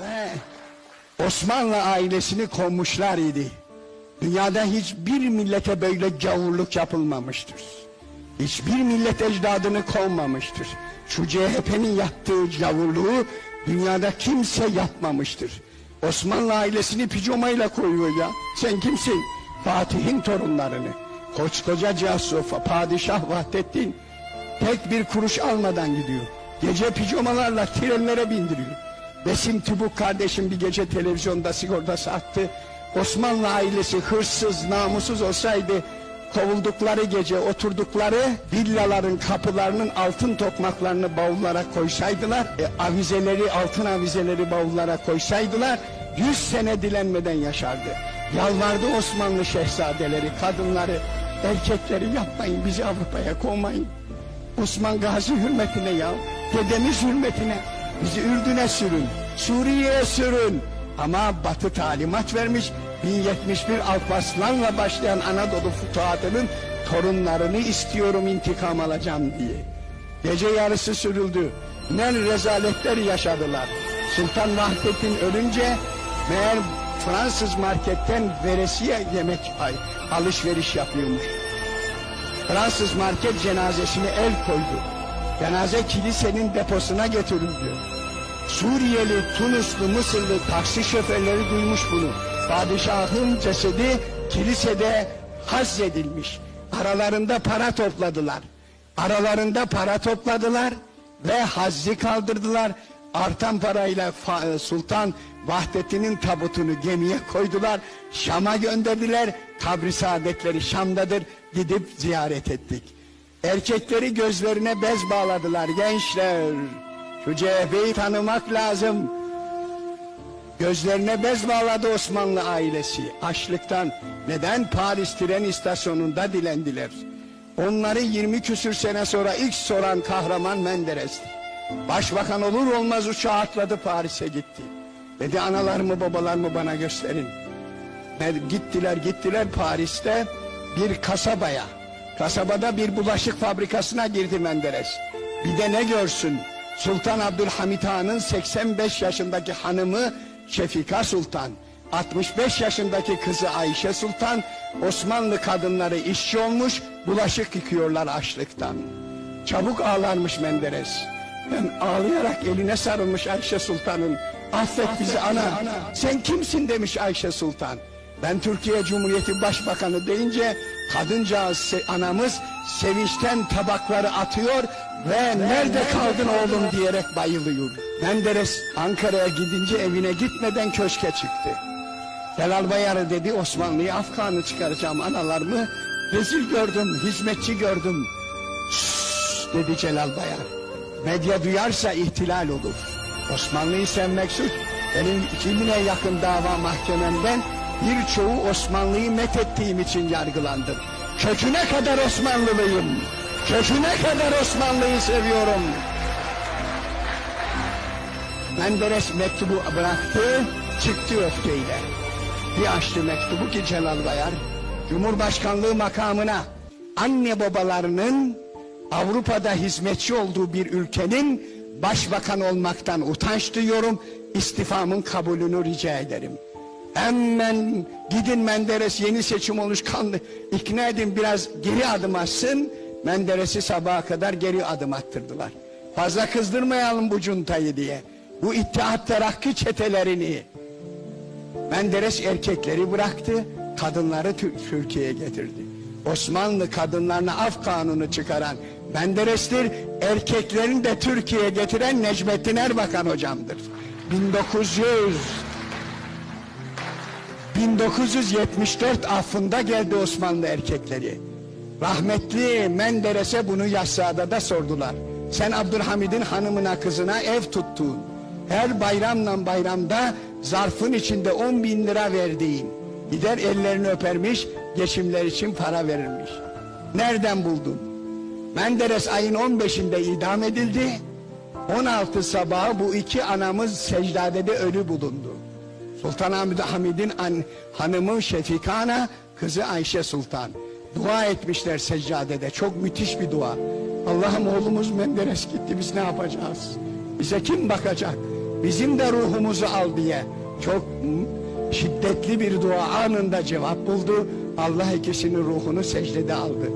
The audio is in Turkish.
Ve Osmanlı ailesini kovmuşlar idi. Dünyada hiçbir millete böyle gavurluk yapılmamıştır. Hiçbir millet ecdadını kovmamıştır. Şu CHP'nin yaptığı gavurluğu dünyada kimse yapmamıştır. Osmanlı ailesini pijamayla koyuyor ya. Sen kimsin? Fatih'in torunlarını. Koskoca Casufa, Padişah Vahdettin tek bir kuruş almadan gidiyor. Gece pijamalarla trenlere bindiriyor. Besim Tübük kardeşim bir gece televizyonda sigortası attı. Osmanlı ailesi hırsız, namussuz olsaydı kovuldukları gece oturdukları villaların kapılarının altın tokmaklarını bavullara koysaydılar, e, avizeleri, altın avizeleri bavullara koysaydılar, yüz sene dilenmeden yaşardı. Yalvardı Osmanlı şehzadeleri, kadınları, erkekleri yapmayın bizi Avrupa'ya kovmayın. Osman Gazi hürmetine ya, dedemiz hürmetine bizi Ürdün'e sürün, Suriye'ye sürün. Ama Batı talimat vermiş, 1071 Alparslan'la başlayan Anadolu futuhatının torunlarını istiyorum intikam alacağım diye. Gece yarısı sürüldü. Ne rezaletler yaşadılar. Sultan Vahdettin ölünce meğer Fransız marketten veresiye yemek ay, alışveriş yapıyormuş. Fransız market cenazesine el koydu. Cenaze kilisenin deposuna götürüldü. Suriyeli, Tunuslu, Mısırlı taksi şoförleri duymuş bunu. Padişahın cesedi kilisede hazzedilmiş. Aralarında para topladılar. Aralarında para topladılar ve hazzi kaldırdılar. Artan parayla Fa- Sultan Vahdettin'in tabutunu gemiye koydular. Şam'a gönderdiler. Kabri saadetleri Şam'dadır. Gidip ziyaret ettik. Erkekleri gözlerine bez bağladılar gençler. Şu CHP'yi tanımak lazım. Gözlerine bez bağladı Osmanlı ailesi. Açlıktan neden Paris tren istasyonunda dilendiler. Onları 20 küsür sene sonra ilk soran kahraman Menderes'ti. Başbakan olur olmaz uçağa atladı Paris'e gitti. Dedi analarımı babalarımı bana gösterin. Gittiler gittiler Paris'te bir kasabaya. Kasabada bir bulaşık fabrikasına girdi Menderes. Bir de ne görsün? Sultan Abdülhamit Han'ın 85 yaşındaki hanımı Şefika Sultan, 65 yaşındaki kızı Ayşe Sultan, Osmanlı kadınları işçi olmuş, bulaşık yıkıyorlar açlıktan. Çabuk ağlarmış Menderes. Ben ağlayarak eline sarılmış Ayşe Sultan'ın. Affet bizi ana. Sen kimsin demiş Ayşe Sultan. Ben Türkiye Cumhuriyeti Başbakanı deyince kadıncağız se- anamız sevinçten tabakları atıyor ve nerede kaldın oğlum diyerek bayılıyor. Menderes Ankara'ya gidince evine gitmeden köşke çıktı. Celal Bayarı dedi Osmanlı'yı Afgan'ı çıkaracağım analarımı. Rezil gördüm, hizmetçi gördüm. Şşş dedi Celal Bayar. Medya duyarsa ihtilal olur. Osmanlı'yı sevmek suç. Benim 2000'e yakın dava mahkememden birçoğu Osmanlı'yı methettiğim için yargılandım. Köküne kadar Osmanlılıyım. Köküne kadar Osmanlı'yı seviyorum. Menderes mektubu bıraktı, çıktı öfkeyle. Bir açtı mektubu ki Celal Bayar, Cumhurbaşkanlığı makamına anne babalarının Avrupa'da hizmetçi olduğu bir ülkenin başbakan olmaktan utanç duyuyorum, istifamın kabulünü rica ederim. Hemen gidin Menderes yeni seçim olmuş kanlı ikna edin biraz geri adım atsın. Menderes'i sabaha kadar geri adım attırdılar. Fazla kızdırmayalım bu cuntayı diye. Bu İttihat Terakki çetelerini. Menderes erkekleri bıraktı, kadınları Tü- Türkiye'ye getirdi. Osmanlı kadınlarına af kanunu çıkaran Menderes'tir, erkeklerini de Türkiye'ye getiren Necmettin Erbakan hocamdır. 1900 1974 affında geldi Osmanlı erkekleri. Rahmetli Menderes'e bunu Yassıada da sordular. Sen Abdülhamid'in hanımına kızına ev tuttun. Her bayramla bayramda zarfın içinde 10 bin lira verdiğin. Gider ellerini öpermiş, geçimler için para verirmiş. Nereden buldun? Menderes ayın 15'inde idam edildi. 16 sabahı bu iki anamız secdadede ölü bulundu. Sultan Hamid Hamid'in an, hanımı Şefikana, kızı Ayşe Sultan. Dua etmişler seccadede. Çok müthiş bir dua. Allah'ım oğlumuz Menderes gitti biz ne yapacağız? Bize kim bakacak? bizim de ruhumuzu al diye çok şiddetli bir dua anında cevap buldu. Allah ikisinin ruhunu secdede aldı.